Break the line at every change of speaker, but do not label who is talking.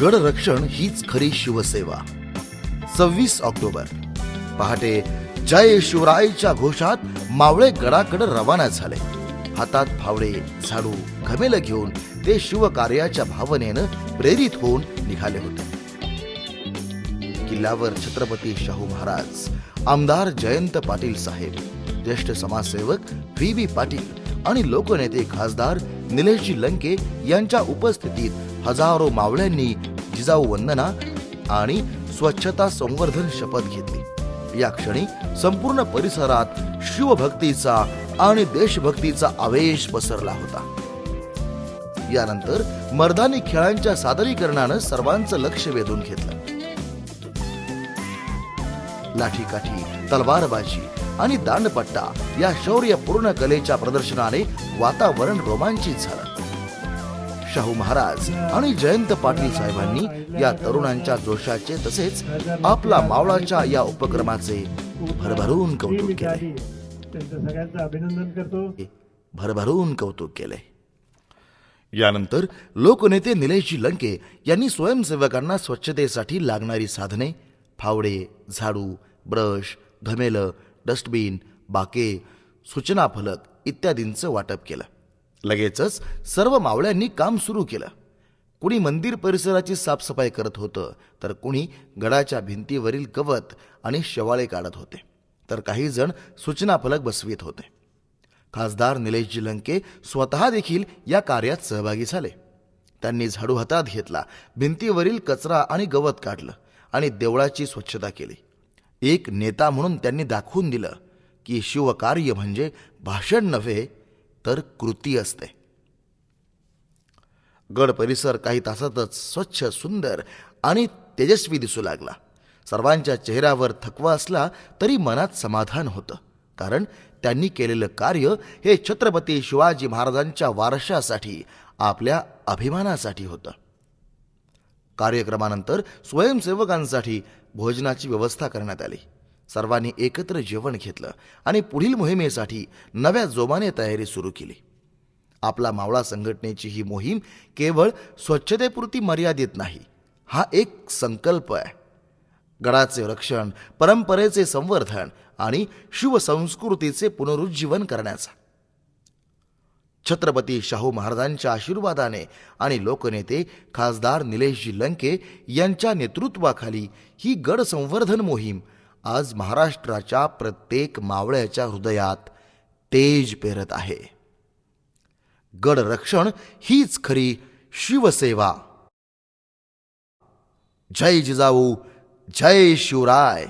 गड रक्षण हीच खरी शिवसेवा. सव्वीस ऑक्टोबर. पहाटे जय शिवरायच्या घोषात मावळे गडाकडे रवाना झाले. हातात फावडे झाडू घमेल घेऊन ते शिवकार्याच्या भावनेनं प्रेरित होऊन निघाले होते. किल्ल्यावर छत्रपती शाहू महाराज आमदार जयंत पाटील साहेब ज्येष्ठ समाजसेवक व्ही. बी पाटील आणि लोकनेते खासदार निलेशजी लंके यांच्या उपस्थितीत हजारो मावळ्यांनी जिजाऊ वंदना आणि स्वच्छता संवर्धन शपथ घेतली. या क्षणी संपूर्ण परिसरात शिवभक्तीचा आणि देशभक्तीचा आवेश पसरला होता. यानंतर मर्दानी खेळांच्या सादरीकरणानं सर्वांचं लक्ष वेधून घेतलं. लाठीकाठी तलवारबाजी आणि दांडपट्टा या शौर्यपूर्ण कलेच्या प्रदर्शनाने वातावरण रोमांचित झालं. शाहू महाराज आणि जयंत पाटील साहेबांनी या तरुणांच्या जोशाचे तसेच आपला मावळाच्या या उपक्रमाचे भरभरून कौतुक केले.
त्यांचं सगळ्यांचं अभिनंदन करतो.
भरभरून कौतुक केले. यानंतर लोकनेते निलेशजी लंके यांनी स्वयंसेवकांना स्वच्छतेसाठी लागणारी साधने फावडे झाडू ब्रश घमेलं डस्टबिन बाके सूचना फलक इत्यादींचं वाटप केलं. लगेचच सर्व मावळ्यांनी काम सुरू केलं. कुणी मंदिर परिसराची साफसफाई करत होतं तर कुणी गडाच्या भिंतीवरील गवत आणि शेवाळे काढत होते तर काही जण सूचना फलक बसवीत होते. खासदार निलेशजी लंके स्वतः देखील या कार्यात सहभागी झाले. त्यांनी झाडू हातात घेतला भिंतीवरील कचरा आणि गवत काढलं आणि देवळाची स्वच्छता केली. एक नेता म्हणून त्यांनी दाखवून दिलं की शिवकार्य म्हणजे भाषण नव्हे तर कृती असते. गड परिसर काही तासातच स्वच्छ सुंदर आणि तेजस्वी दिसू लागला. सर्वांच्या चेहऱ्यावर थकवा असला तरी मनात समाधान होतं. कारण त्यांनी केलेलं कार्य हे छत्रपती शिवाजी महाराजांच्या वारशासाठी आपल्या अभिमानासाठी होतं. कार्यक्रमानंतर स्वयंसेवकांसाठी भोजनाची व्यवस्था करण्यात आली. सर्वांनी एकत्र जेवण घेतलं आणि पुढील मोहिमेसाठी नव्या जोमाने तयारी सुरू केली. आपला मावळा संघटनेची ही मोहीम केवळ स्वच्छतेपुरती मर्यादित नाही हा एक संकल्प आहे. गडाचे रक्षण परंपरेचे संवर्धन आणि शिवसंस्कृतीचे पुनरुज्जीवन करण्याचा. छत्रपती शाहू महाराजांच्या आशीर्वादाने आणि लोकनेते खासदार निलेशजी लंके यांच्या नेतृत्वाखाली ही गड संवर्धन मोहीम आज महाराष्ट्राच्या प्रत्येक मावळ्याच्या हृदयात तेज पेरत आहे. गड रक्षण हीच खरी शिवसेवा. जय जिजाऊ जय शिवराय.